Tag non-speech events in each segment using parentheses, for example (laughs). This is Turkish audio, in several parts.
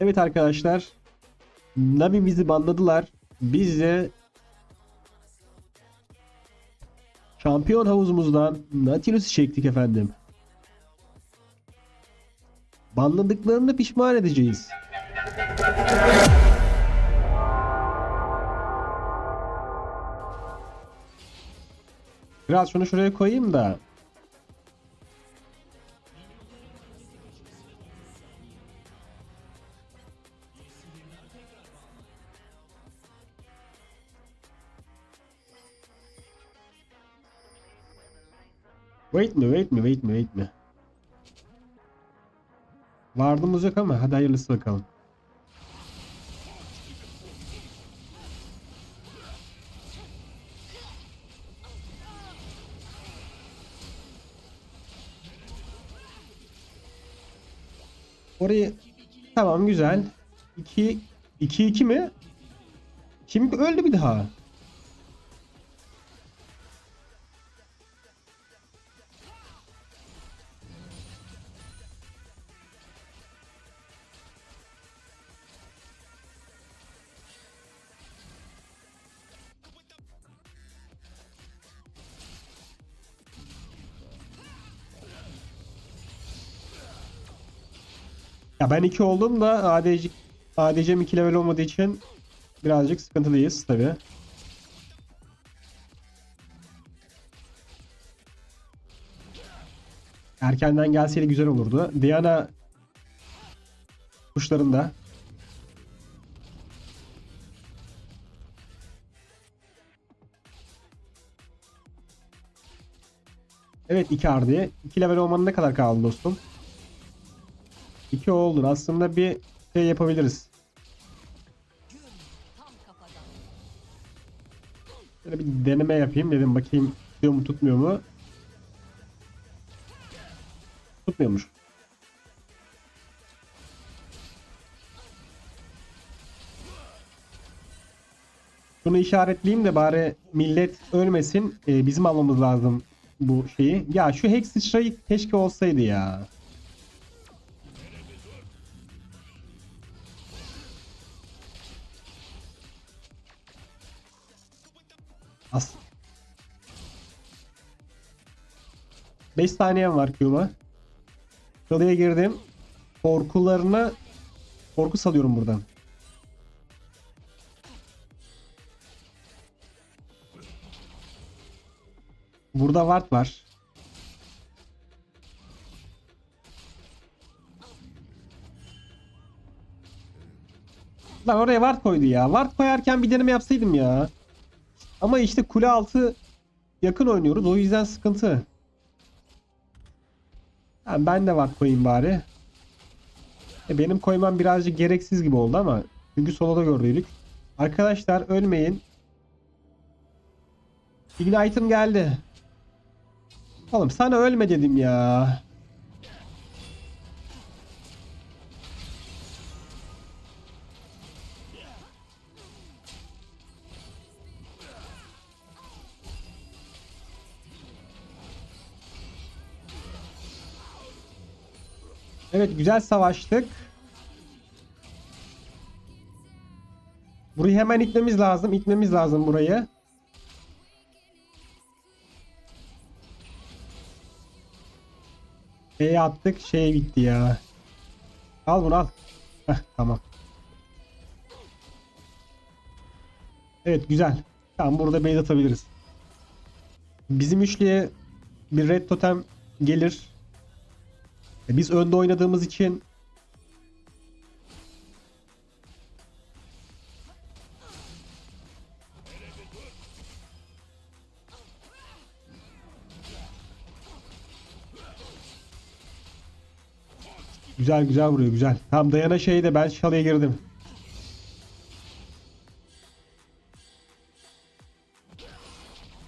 Evet arkadaşlar. Nami bizi banladılar. Biz de şampiyon havuzumuzdan Nautilus'u çektik efendim. Banladıklarını pişman edeceğiz. Biraz şunu şuraya koyayım da. Wait mi wait mi wait mi wait mi? Vardığımız yok ama hadi hayırlısı bakalım. Orayı tamam güzel. 2 2 2 mi? Kim öldü bir daha? Ya ben 2 oldum da ADC ADC'm 2 level olmadığı için birazcık sıkıntılıyız tabi. Erkenden gelseydi güzel olurdu. Diana kuşlarında. Evet 2 ardiye. 2 level olmanın ne kadar kaldı dostum? 2 oldun. Aslında bir şey yapabiliriz. Şöyle bir deneme yapayım dedim bakayım tutuyor mu tutmuyor mu? Tutmuyormuş. Bunu işaretleyeyim de bari millet ölmesin. Ee, bizim almamız lazım bu şeyi. Ya şu Hex sıçrayı keşke olsaydı ya. As 5 saniyem var Q'ma. Çalıya girdim. Korkularına korku salıyorum buradan. Burada ward var. Lan oraya ward koydu ya. Ward koyarken bir deneme yapsaydım ya. Ama işte kule altı yakın oynuyoruz. O yüzden sıkıntı. Ha, ben de ward koyayım bari. E, benim koymam birazcık gereksiz gibi oldu ama. Çünkü soloda gördüydük. Arkadaşlar ölmeyin. Ignite'ım geldi. Oğlum sana ölme dedim ya. Evet güzel savaştık. Burayı hemen itmemiz lazım. İtmemiz lazım burayı. Şeye attık. Şeye gitti ya. Al bunu al. Heh, tamam. Evet güzel. Tamam burada base atabiliriz. Bizim üçlüye bir red totem gelir. E, Biz önde oynadığımız için Güzel güzel vuruyor güzel. Tam dayana şeyde ben çalıya girdim.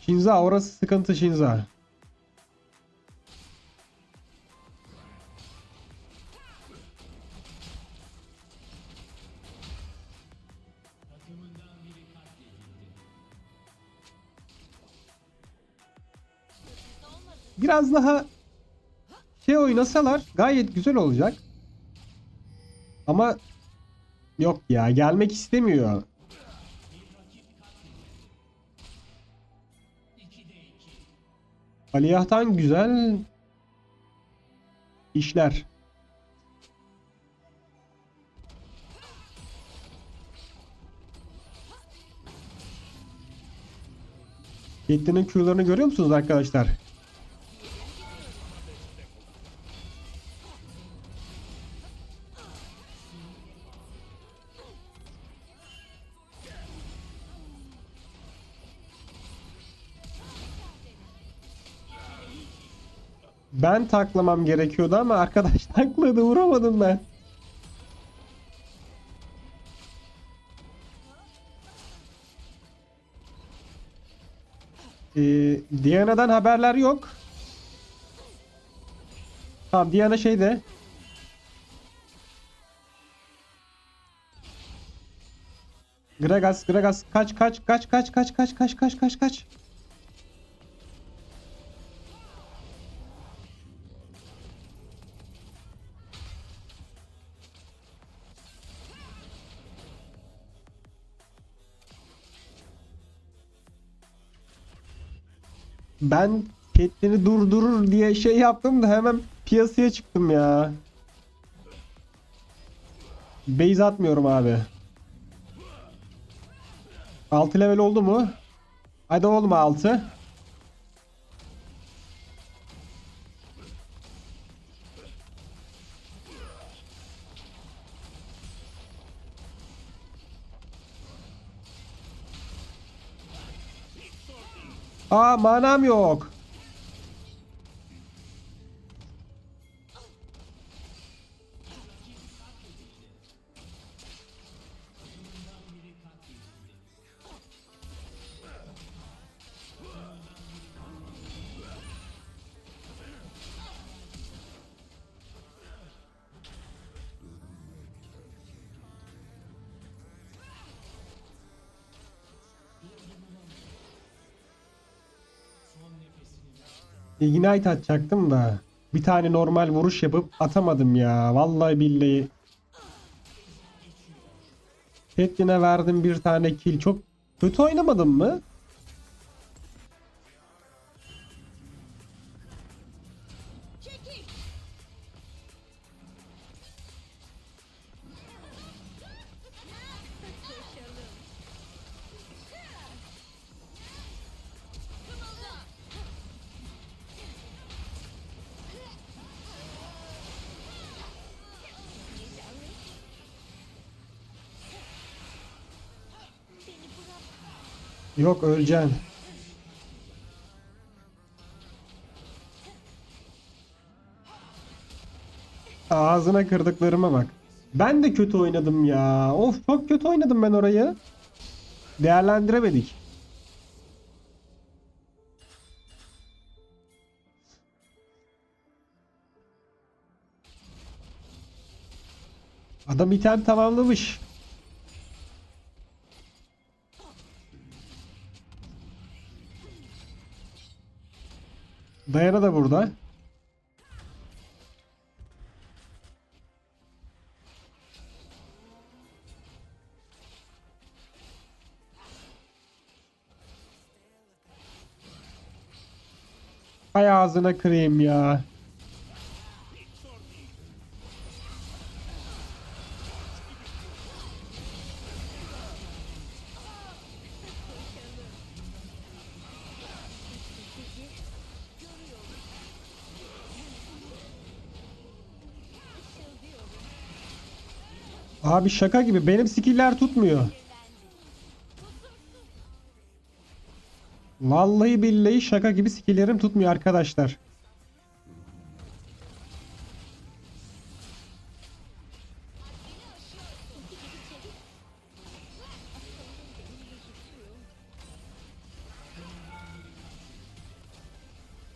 Shinza orası sıkıntı Shinza. Biraz daha şey oynasalar gayet güzel olacak. Ama Yok ya gelmek istemiyor. Aliyah'tan güzel işler. Caitlyn'in Q'larını görüyor musunuz arkadaşlar? Ben taklamam gerekiyordu ama arkadaş (laughs) takladı vuramadım ben. Ee, Diana'dan haberler yok. Tamam Diana şeyde. Gragas, Gragas kaç kaç kaç kaç kaç kaç kaç kaç kaç kaç. Ben Catelyn'i durdurur diye şey yaptım da hemen piyasaya çıktım ya. Base atmıyorum abi. 6 level oldu mu? Hadi oğlum 6. Aa manam yok. Ignite atacaktım da bir tane normal vuruş yapıp atamadım ya. Vallahi billahi. Catelyn'e verdim bir tane kill. Çok kötü oynamadım mı? Yok öleceksin. Ağzına kırdıklarıma bak. Ben de kötü oynadım ya. Of çok kötü oynadım ben orayı. Değerlendiremedik. Adam item tamamlamış. Dayana da burada. Hay ağzına kırayım ya. Abi şaka gibi benim skiller tutmuyor. Vallahi billahi şaka gibi skillerim tutmuyor arkadaşlar.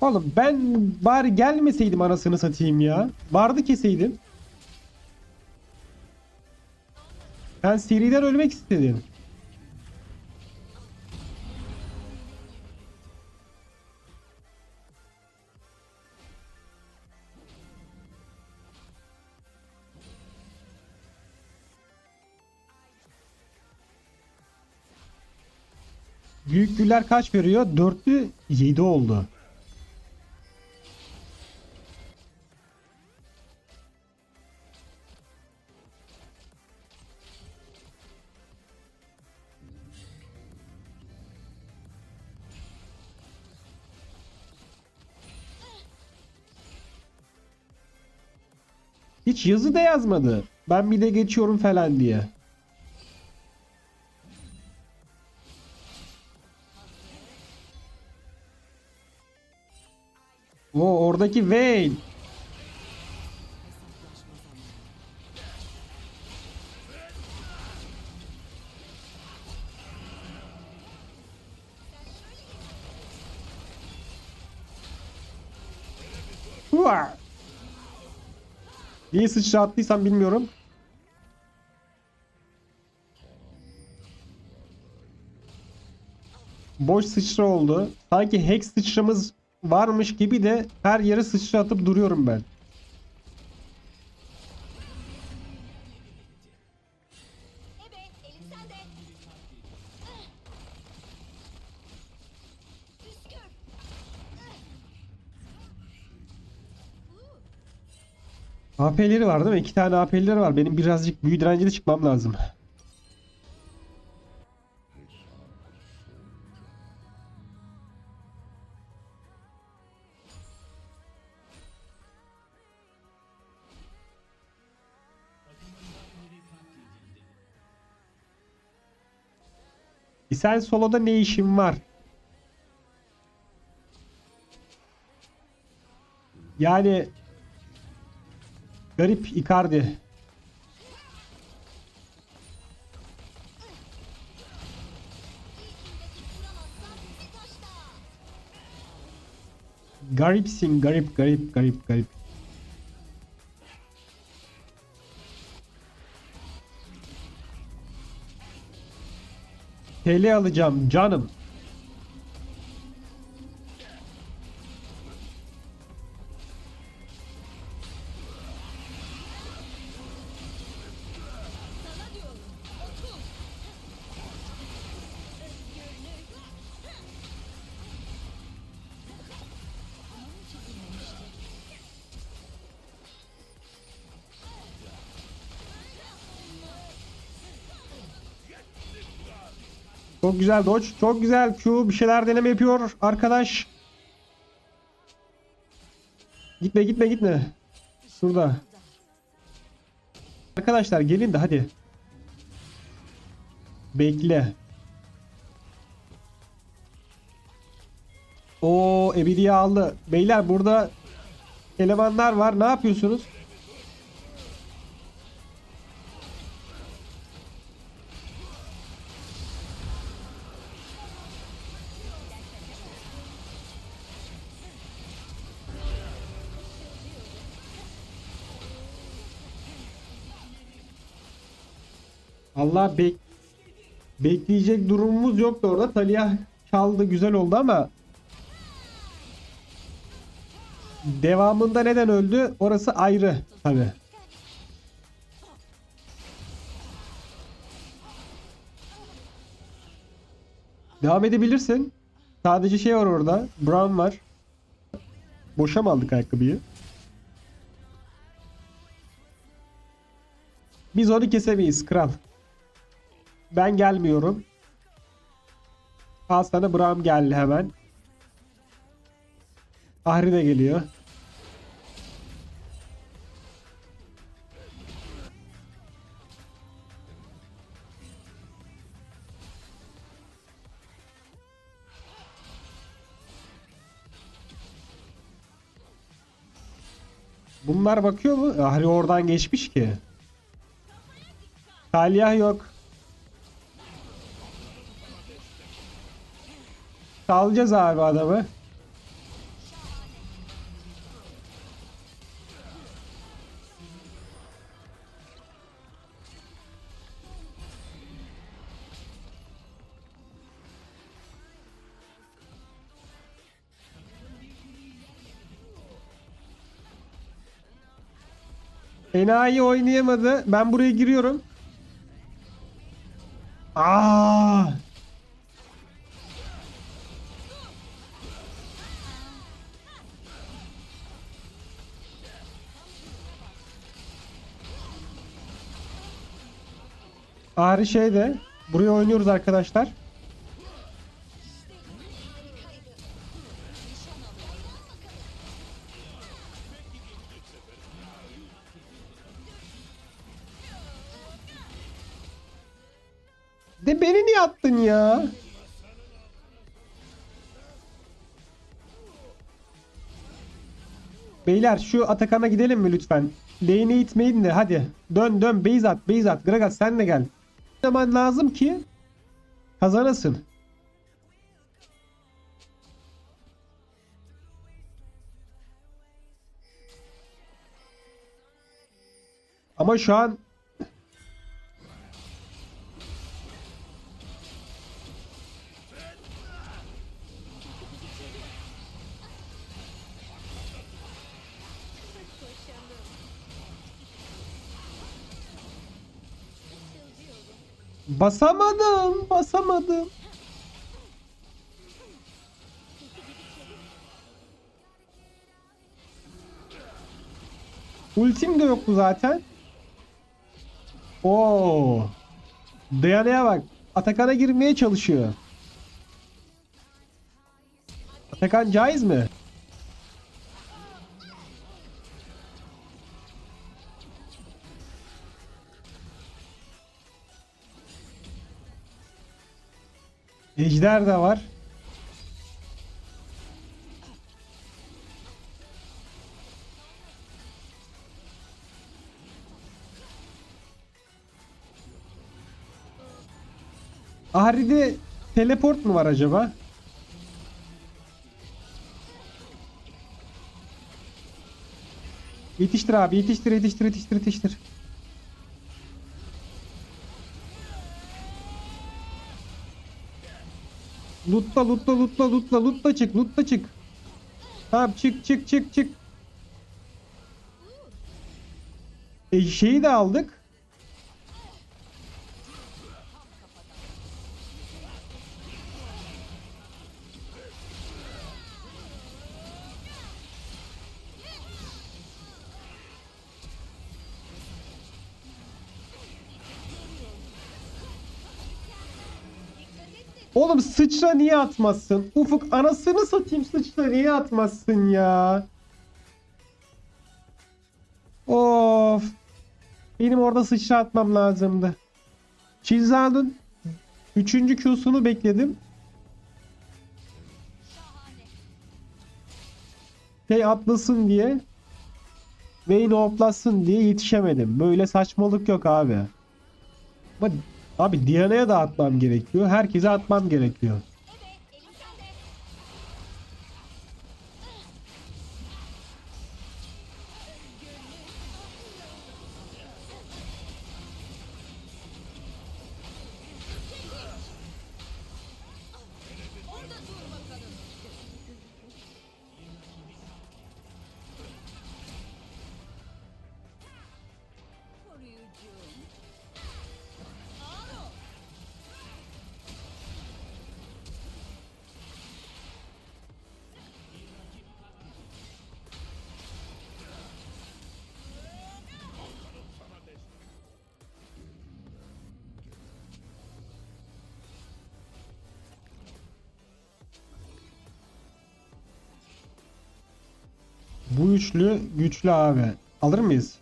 Oğlum ben bari gelmeseydim anasını satayım ya. Vardı keseydim. Sen seriden ölmek istedin. Büyük güller kaç veriyor? Dörtlü 7 oldu. Hiç yazı da yazmadı. Ben bir de geçiyorum falan diye. O oradaki Vayne. Niye sıçra attıysam bilmiyorum. Boş sıçra oldu. Sanki hex sıçramız varmış gibi de her yere sıçra atıp duruyorum ben. AP'leri var değil mi? İki tane AP'leri var. Benim birazcık büyü direncine çıkmam lazım. Sen soloda ne işin var? Yani garip Icardi. Garipsin garip garip garip garip. TL alacağım canım. Çok güzel Dodge. Çok güzel Q. Bir şeyler deneme yapıyor arkadaş. Gitme gitme gitme. Şurada. Arkadaşlar gelin de hadi. Bekle. O Ebidi'yi aldı. Beyler burada elemanlar var. Ne yapıyorsunuz? Allah bek bekleyecek durumumuz yoktu orada. Talia çaldı güzel oldu ama devamında neden öldü? Orası ayrı tabi. Devam edebilirsin. Sadece şey var orada. Brown var. Boşa mı aldık ayakkabıyı? Biz onu kesemeyiz kral. Ben gelmiyorum. Al sana Bram geldi hemen. Ahri de geliyor. Bunlar bakıyor mu? Ahri oradan geçmiş ki. Talyah yok. Salacağız abi adamı. Enayi oynayamadı. Ben buraya giriyorum. Ahri şeyde. Buraya oynuyoruz arkadaşlar. De beni niye attın ya? Beyler şu Atakan'a gidelim mi lütfen? Lane'e itmeyin de hadi. Dön dön base at base at. Gragas sen de gel. Zaman lazım ki kazanasın. Ama şu an basamadım, basamadım. Ultim de yoktu zaten. Oo. Dayana'ya bak. Atakan'a girmeye çalışıyor. Atakan caiz mi? Ejder de var. Ahri'de teleport mu var acaba? Yetiştir abi yetiştir yetiştir yetiştir yetiştir. Lutla lutla lutla lutla lutla çık lutla çık. Tamam çık çık çık çık. E, şeyi de aldık. Oğlum sıçra niye atmazsın? Ufuk anasını satayım sıçra niye atmazsın ya? Of. Benim orada sıçra atmam lazımdı. Çizan'ın 3. Q'sunu bekledim. Şey atlasın diye. Vayne hoplasın diye yetişemedim. Böyle saçmalık yok abi. Ama Abi Diana'ya da atmam gerekiyor. Herkese atmam gerekiyor. Bu üçlü güçlü abi. Alır mıyız?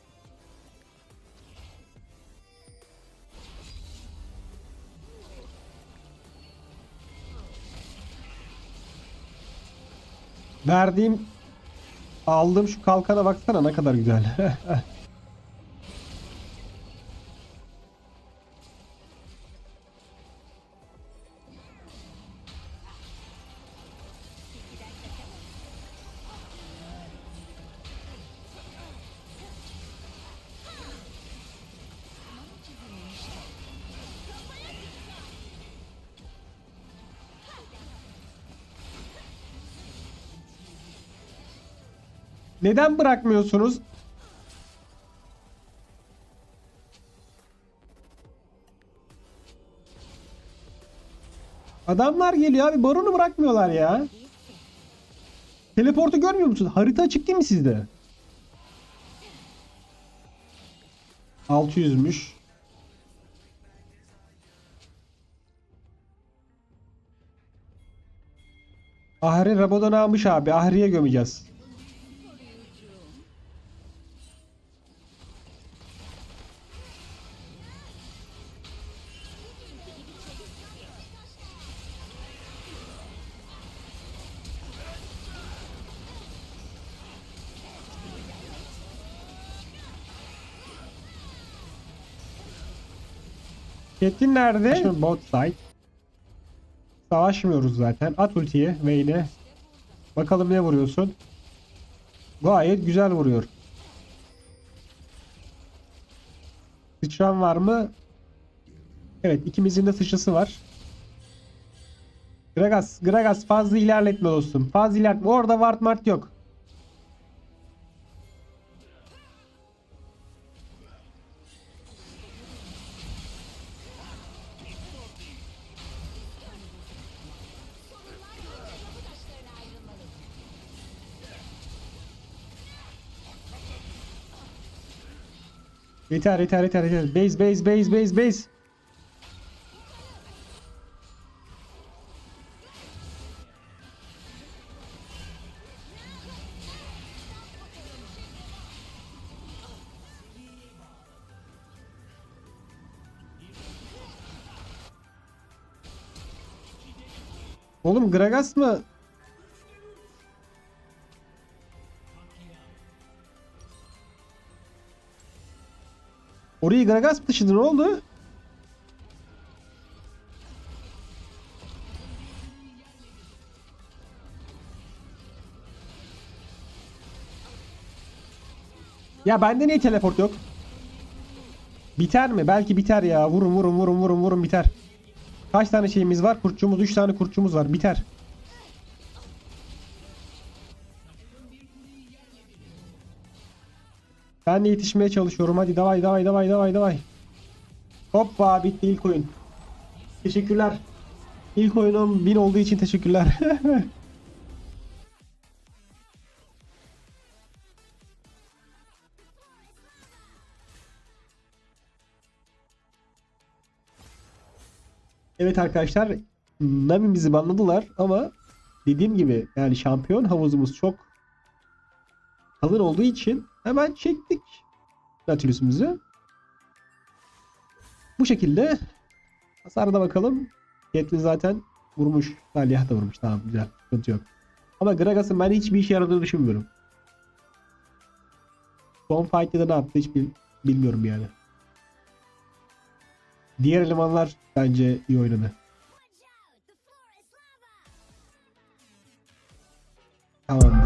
Verdiğim aldığım şu kalkana baksana ne kadar güzel. (laughs) Neden bırakmıyorsunuz? Adamlar geliyor abi. Baronu bırakmıyorlar ya. Teleportu görmüyor musun? Harita açık değil mi sizde? 600'müş. Ahri Rabodan almış abi. Ahri'ye gömeceğiz. Caitlyn nerede? Bot side. Savaşmıyoruz zaten. At ultiyi Vayne'e. Bakalım ne vuruyorsun. Gayet güzel vuruyor. Sıçran var mı? Evet ikimizin de sıçrası var. Gragas, Gragas fazla ilerletme dostum. Fazla ilerletme. Orada mart yok. Yeter yeter yeter yeter. Base base base base base. Oğlum Gragas mı? Orayı Gragas mı taşıdı ne oldu? Ya bende niye teleport yok? Biter mi? Belki biter ya. Vurun vurun vurun vurun vurun biter. Kaç tane şeyimiz var? Kurtçumuz 3 tane kurtçumuz var. Biter. Ben de yetişmeye çalışıyorum. Hadi davay davay davay davay davay. Hoppa bitti ilk oyun. Teşekkürler. İlk oyunum 1000 olduğu için teşekkürler. (laughs) evet arkadaşlar Nami'mizi banladılar ama dediğim gibi yani şampiyon havuzumuz çok kalın olduğu için Hemen çektik Nautilus'umuzu. Bu şekilde hasarına bakalım. Ketli zaten vurmuş. Salih da vurmuş. Tamam güzel. Sıkıntı yok. Ama Gragas'ın ben hiçbir işe yaradığını düşünmüyorum. Son fight'te de ne yaptı hiç bilmiyorum yani. Diğer elemanlar bence iyi oynadı. Tamamdır.